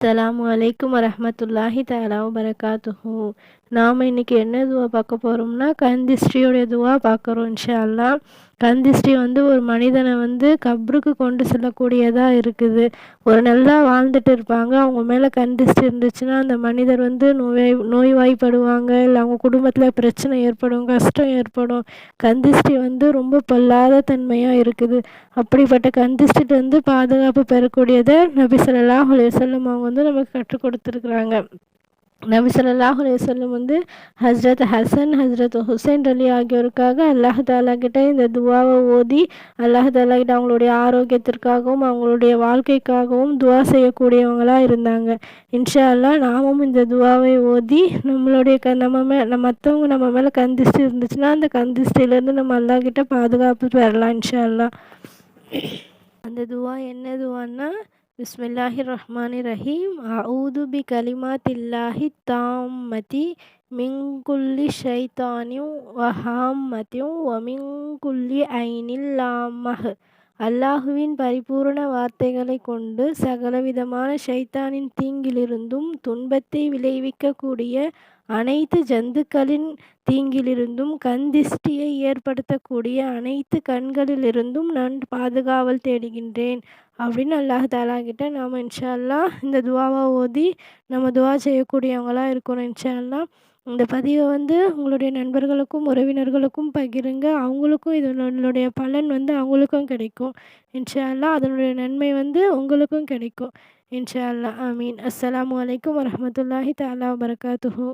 அஸ்லாம் வலைக்கம் வரமத்துல்லாஹி தஆலா வரகாத்துஹூ நாம் இன்றைக்கி என்ன துவா பார்க்க போகிறோம்னா கந்திஸ்ரீயோடைய துவா பார்க்குறோம் இன்ஷா அல்லாஹ். கந்திஷ்டி வந்து ஒரு மனிதனை வந்து கப்ருக்கு கொண்டு செல்லக்கூடியதாக இருக்குது. ஒரு நல்லா வாழ்ந்துட்டு இருப்பாங்க. அவங்க மேலே கண் இருந்துச்சுன்னா அந்த மனிதர் வந்து நோய் நோய்வாய்ப்படுவாங்க. இல்லை அவங்க குடும்பத்தில் பிரச்சனை ஏற்படும் கஷ்டம் ஏற்படும். கந்திஷ்டி வந்து ரொம்ப பொல்லாத தன்மையாக இருக்குது. அப்படிப்பட்ட கண் வந்து பாதுகாப்பு பெறக்கூடியதை நபி சொல்லலாம் அலைஹி அவங்க வந்து நமக்கு கற்றுக் கொடுத்துருக்குறாங்க. நபி ஸல்லல்லாஹு அலையம் வந்து ஹஸ்ரத் ஹசன் ஹஸ்ரத் ஹுசைன் அலி ஆகியோருக்காக அல்லாஹ் தாலா இந்த துவாவை ஓதி அல்லாஹ் தாலா அவங்களுடைய ஆரோக்கியத்திற்காகவும் அவங்களுடைய வாழ்க்கைக்காகவும் துவா செய்யக்கூடியவங்களாக இருந்தாங்க. இன்ஷா அல்லாஹ் நாமும் இந்த துவாவை ஓதி நம்மளுடைய க நம்ம மே நம்ம மற்றவங்க நம்ம மேலே கந்திஷ்டி இருந்துச்சுன்னா அந்த கந்திஷ்டிலேருந்து நம்ம அல்லாஹ்கிட்ட பாதுகாப்பு பெறலாம் இன்ஷா அல்லாஹ் அந்த துவா என்ன துவான்னா பிஸ்மில்லாஹி ரஹ்மானி ரஹீம் அவுது பி கலிமாத்தில்லாஹி தாம்மதி மிங்குல்லி ஷைத்தானியும் வஹாம்மத்தியும் வமிங்குல்லி ஐனில் லாமஹ் அல்லாஹுவின் பரிபூரண வார்த்தைகளை கொண்டு சகலவிதமான ஷைத்தானின் தீங்கிலிருந்தும் துன்பத்தை விளைவிக்கக்கூடிய அனைத்து ஜந்துக்களின் தீங்கிலிருந்தும் கண் திஷ்டியை ஏற்படுத்தக்கூடிய அனைத்து கண்களிலிருந்தும் நான் பாதுகாவல் தேடுகின்றேன் அப்படின்னு அல்லாஹ் தாலா கிட்ட நாம் இன்ஷா அல்லாஹ் இந்த துவாவை ஓதி நம்ம துவா செய்யக்கூடியவங்களாக இருக்கணும் இன்ஷா இந்த பதிவை வந்து உங்களுடைய நண்பர்களுக்கும் உறவினர்களுக்கும் பகிருங்க. அவங்களுக்கும் இதனுடைய பலன் வந்து அவங்களுக்கும் கிடைக்கும். இன்ஷா அல்லாஹ் அதனுடைய நன்மை வந்து உங்களுக்கும் கிடைக்கும். இன்ஷா அல்லாஹ் ஆமீன். அஸ்ஸலாமு அலைக்கும் வரமத்துல்லாஹி தாலா வபரகாத்துஹு.